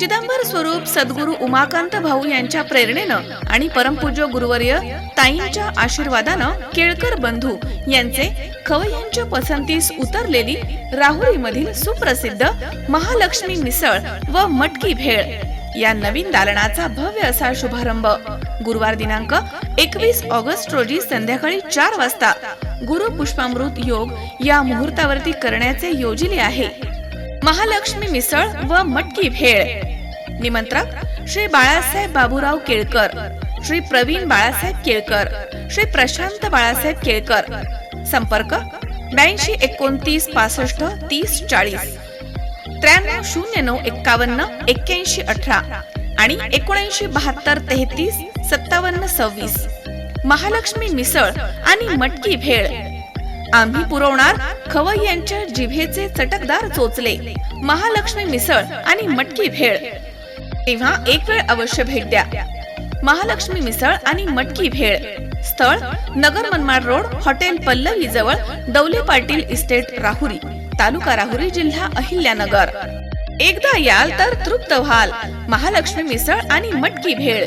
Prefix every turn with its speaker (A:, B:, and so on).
A: चिदंबर स्वरूप सद्गुरू उमाकांत भाऊ यांच्या प्रेरणेनं आणि परमपूज्य गुरुवर्य ताईंच्या आशीर्वादानं केळकर बंधू यांचे खवय्यांच्या पसंतीस उतरलेली राहुरीमधील सुप्रसिद्ध महालक्ष्मी मिसळ व मटकी भेळ. या नवीन दालनाचा भव्य असा शुभारंभ. गुरुवार दिनांक एकवीस ऑगस्ट रोजी संध्याकाळी चार वाजता गुरु पुष्पामृत योग या मुहूर्तावरती करण्याचे योजिले आहे. महालक्ष्मी मिसळ व मटकी भेळ. निमंत्रक श्री बाळासाहेब बाबूराव केळकर श्री प्रवीण बाळासाहेब केळकर श्री प्रशांत बाळासाहेब केळकर. संपर्क ब्याऐंशी एकोणतीस पासष्ट तीस चाळीस. त्र्याण्णव शून्य नऊ एक्कावन्न एक्क्याऐंशी अठरा आणि एकोणऐंशी बहात्तर तेहतीस सत्तावन्न सव्वीस. महालक्ष्मी मिसळ आणि मटकी भेळ. आम्ही पुरवणार? खवय्यांच्या जिभेचे चटकदार चोचले महालक्ष्मी मिसळ आणि मटकी भेळ. तेव्हा एक वेळ अवश्य भेट द्या. महालक्ष्मी मिसळ आणि मटकी भेळ. स्थळ नगर मनमाड रोड हॉटेल पल्लवी जवळ दौले पाटील इस्टेट राहुरी तालुका राहुरी जिल्हा अहिल्यानगर. एकदा याल तर तृप्त व्हाल. महालक्ष्मी मिसळ आणि मटकी भेळ.